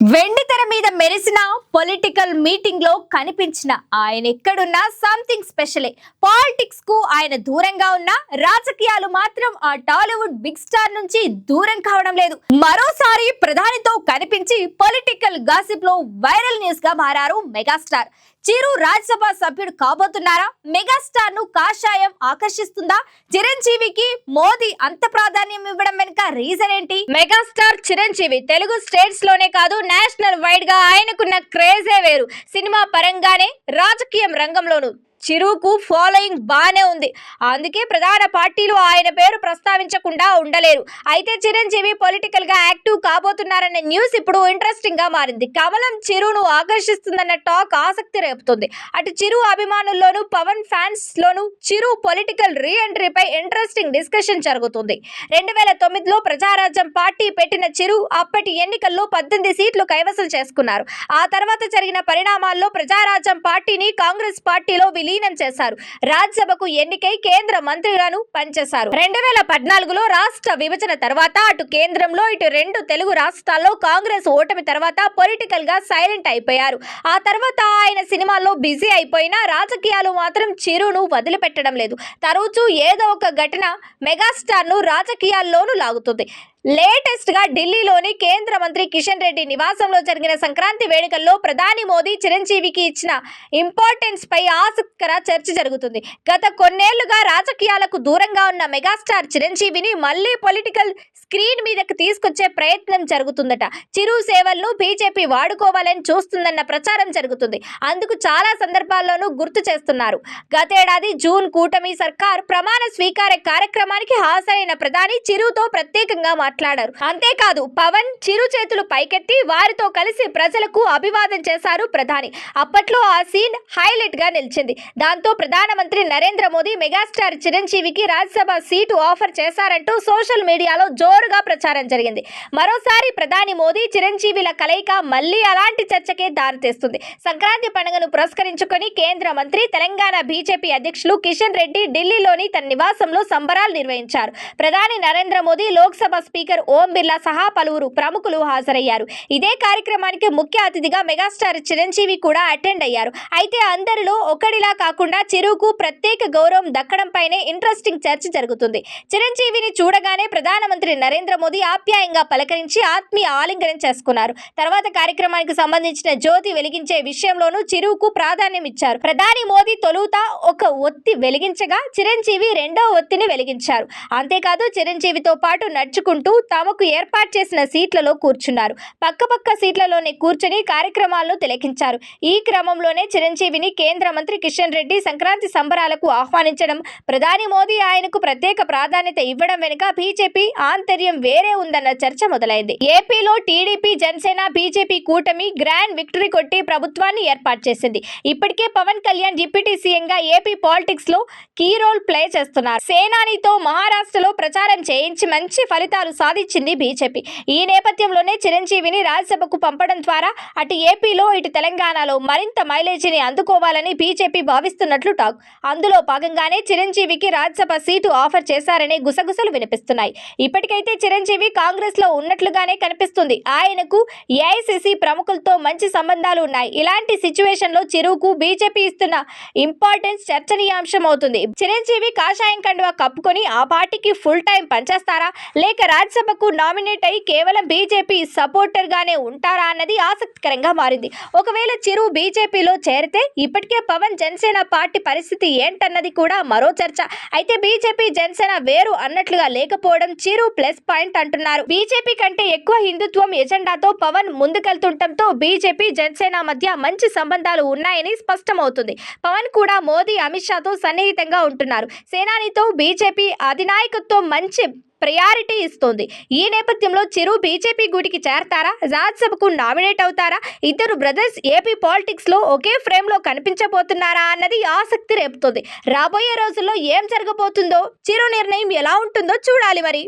వెండి మీద మెరిసిన పొలిటికల్ మీటింగ్లో కనిపించిన ఆయన ఎక్కడున్నా సంథింగ్ స్పెషలే పాలిటిక్స్కు ఆయన దూరంగా ఉన్న రాజకీయాలు మాత్రం ఆ టాలీవుడ్ బిగ్ స్టార్ నుంచి దూరం కావడం లేదు. మరోసారి ప్రధానితో కనిపించి పొలిటికల్ గాసిప్లో వైరల్ న్యూస్గా మారారు మెగాస్టార్ చిరు రాజ్యసభ సభ్యుడు కాబోతున్నారా? మెగాస్టార్ను కాషాయం ఆకర్షిస్తుందా? చిరంజీవికి మోదీ అంత ప్రాధాన్యం ఇవ్వడం వెనుక రీజన్ ఏంటి? మెగాస్టార్ చిరంజీవి తెలుగు స్టేట్స్లోనే కాదు నేషనల్ వైడ్ గా ఆయనకున్న క్రేజే వేరు. సినిమా పరంగానే రాజకీయం రంగంలోను చిరుకు ఫాలోయింగ్ బాగానే ఉంది. అందుకే ప్రధాన పార్టీలు ఆయన పేరు ప్రస్తావించకుండా ఉండలేరు. అయితే చిరంజీవి పొలిటికల్గా యాక్టివ్ కాబోతున్నారనే న్యూస్ ఇప్పుడు ఇంట్రెస్టింగ్గా మారింది. కమలం చిరును ఆకర్షిస్తుందన్న టాక్ ఆసక్తి రేపుతుంది. అటు చిరు అభిమానుల్లోనూ పవన్ ఫ్యాన్స్ లోను చిరు పొలిటికల్ రీ ఎంట్రీపై ఇంట్రెస్టింగ్ డిస్కషన్ జరుగుతుంది. రెండు వేల తొమ్మిదిలో ప్రజారాజ్యం పార్టీ పెట్టిన చిరు అప్పటి ఎన్నికల్లో పద్దెనిమిది సీట్లు కైవసం చేసుకున్నారు. ఆ తర్వాత జరిగిన పరిణామాల్లో ప్రజారాజ్యం పార్టీని కాంగ్రెస్ పార్టీలో విలీనం చేశారు. రాజ్యసభకు ఎన్నికై కేంద్ర మంత్రిగాను పనిచేశారు. రెండు వేల పద్నాలుగులో రాష్ట్ర విభజన తర్వాత అటు కేంద్రంలో ఇటు రెండు తెలుగు రాష్ట్రాల్లో కాంగ్రెస్ ఓటమి తర్వాత పొలిటికల్గా సైలెంట్ అయిపోయారు. ఆ తర్వాత ఆయన సినిమాల్లో బిజీ అయిపోయినా రాజకీయాలు మాత్రం చిరును వదిలిపెట్టడం లేదు. తరచూ ఏదో ఒక ఘటన మెగాస్టార్ను రాజకీయాల్లోనూ లాగుతుంది. లేటెస్ట్గా ఢిల్లీలోని కేంద్ర మంత్రి కిషన్ రెడ్డి నివాసంలో జరిగిన సంక్రాంతి వేడుకల్లో ప్రధాని మోదీ చిరంజీవికి ఇచ్చిన ఇంపార్టెన్స్ పై ఆసక్తికర చర్చ జరుగుతుంది. గత కొన్నేళ్ళుగా రాజకీయాలకు దూరంగా ఉన్న మెగాస్టార్ చిరంజీవిని మళ్ళీ పొలిటికల్ స్క్రీన్ మీదకి తీసుకొచ్చే ప్రయత్నం జరుగుతుందట. చిరు సేవలను బీజేపీ వాడుకోవాలని చూస్తుందన్న ప్రచారం జరుగుతుంది. అందుకు చాలా సందర్భాల్లోనూ గుర్తు చేస్తున్నారు. గతేడాది జూన్ కూటమి సర్కార్ ప్రమాణ స్వీకార కార్యక్రమానికి హాజరైన ప్రధాని చిరుతో ప్రత్యేకంగా మాట్లాడారు అంతేకాదు పవన్ చిరు చేతులు పైకెత్తి వారితో కలిసి ప్రజలకు అభివాదం చేశారు ప్రధాని. అప్పట్లో ఆ సీన్ హైలైట్గా నిలిచింది. దాంతో ప్రధానమంత్రి నరేంద్ర మోదీ మెగాస్టార్ చిరంజీవికి రాజ్యసభ సీటు ఆఫర్ చేశారంటూ సోషల్ మీడియాలో జోరుగా ప్రచారం జరిగింది. మరోసారి ప్రధాని మోదీ చిరంజీవిల కలయిక మళ్ళీ అలాంటి చర్చకే దారితీస్తుంది. సంక్రాంతి పండుగను పురస్కరించుకొని కేంద్ర మంత్రి తెలంగాణ బీజేపీ అధ్యక్షులు కిషన్ రెడ్డి ఢిల్లీలోని తన నివాసంలో సంబరాలు నిర్వహించారు. ప్రధాని నరేంద్ర మోదీ లోక్సభ స్పీకర్ ఓం బిర్లా సహా పలువురు ప్రముఖులు హాజరయ్యారు. ఇదే కార్యక్రమానికి ముఖ్య అతిథిగా మెగాస్టార్ చిరంజీవి కూడా అటెండ్ అయ్యారు. అయితే అందరిలో ఒకడిలా కాకుండా చిరుకు ప్రత్యేక గౌరవం దక్కడంపైనే ఇంట్రెస్టింగ్ చర్చ జరుగుతుంది. చిరంజీవిని చూడగానే ప్రధానమంత్రి నరేంద్ర మోదీ ఆప్యాయంగా పలకరించి ఆత్మీయ ఆలింగనం చేసుకున్నారు. తర్వాత కార్యక్రమానికి సంబంధించిన జ్యోతి వెలిగించే విషయంలోనూ చిరుకు ప్రాధాన్యం ఇచ్చారు. ప్రధాని మోదీ తొలుత ఒక ఒత్తి వెలిగించగా చిరంజీవి రెండో ఒత్తిని వెలిగించారు. అంతేకాదు చిరంజీవితో పాటు నడుచుకుంటూ తమకు ఏర్పాటు చేసిన సీట్లలో కూర్చున్నారు. పక్కపక్క సీట్లలోనే కూర్చొని కార్యక్రమాలను తిలకించారు. ఈ క్రమంలోనే చిరంజీవిని కేంద్ర మంత్రి కిషన్ రెడ్డి సంక్రాంతి సంబరాలకు ఆహ్వానించడం ప్రధాని మోదీ ఆయనకు ప్రత్యేక ప్రాధాన్యత ఇవ్వడం వెనుక బీజేపీ ఆంతర్యం వేరే ఉందన్న చర్చ మొదలైంది. ఏపీలో టీడీపీ జనసేన బీజేపీ కూటమి గ్రాండ్ విక్టరీ కొట్టి ప్రభుత్వాన్ని ఏర్పాటు చేసింది. ఇప్పటికే పవన్ కళ్యాణ్ డిప్యూటీ సీఎంగా ఏపీ పాలిటిక్స్లో కీ రోల్ ప్లే చేస్తున్నారు. సేనానితో మహారాష్ట్రలో ప్రచారం చేయించి మంచి ఫలితాలు సాధించింది బీజేపీ. ఈ నేపథ్యంలోనే చిరంజీవిని రాజ్యసభకు పంపడం ద్వారా అటు ఏపీలో ఇటు తెలంగాణలో మరింత మైలేజీని అందుకోవాలని బీజేపీ భావిస్తున్నట్లు టాక్. అందులో భాగంగానే చిరంజీవికి రాజ్యసభ సీటు ఆఫర్ చేశారనే గుసగుసలు వినిపిస్తున్నాయి. ఇప్పటికైతే చిరంజీవి కాంగ్రెస్లో ఉన్నట్లుగానే కనిపిస్తుంది. ఆయనకు ఏఐసిసి ప్రముఖులతో మంచి సంబంధాలు ఉన్నాయి. ఇలాంటి సిచ్యువేషన్లో చిరుకు బీజేపీ ఇస్తున్న ఇంపార్టెన్స్ చర్చనీయాంశం అవుతుంది. చిరంజీవి కాషాయం కండువా కప్పుకొని ఆ పార్టీకి ఫుల్ టైం పనిచేస్తారా? లేక రాజ్యసభకు నామినేట్ అయి కేవలం బీజేపీ సపోర్టర్ గానే ఉంటారా అన్నది ఆసక్తికరంగా మారింది. ఒకవేళ చిరు బీజేపీలో చేరితే ఇప్పటికే పవన్ జనసేన పార్టీ పరిస్థితి ఏంటన్నది కూడా మరో చర్చ. అయితే బీజేపీ జనసేన వేరు అన్నట్లుగా లేకపోవడం చిరు ప్లస్ పాయింట్ అంటున్నారు. బీజేపీ కంటే ఎక్కువ హిందుత్వం ఎజెండాతో పవన్ ముందుకెళ్తుండటంతో బీజేపీ జనసేన మధ్య మంచి సంబంధాలు ఉన్నాయని స్పష్టమవుతుంది. పవన్ కూడా మోదీ అమిత్ షాతో సన్నిహితంగా ఉంటున్నారు. సేనానితో బీజేపీ అధినాయకత్వం మంచి ప్రయారిటీ ఇస్తోంది. ఈ నేపథ్యంలో చిరు బీజేపీ గూటికి చేరతారా? రాజ్యసభకు నామినేట్ అవుతారా? ఇద్దరు బ్రదర్స్ ఏపీ పాలిటిక్స్లో ఒకే ఫ్రేమ్లో కనిపించబోతున్నారా అన్నది ఆసక్తి రేపుతోంది. రాబోయే రోజుల్లో ఏం జరగబోతుందో చిరు నిర్ణయం ఎలా ఉంటుందో చూడాలి మరి.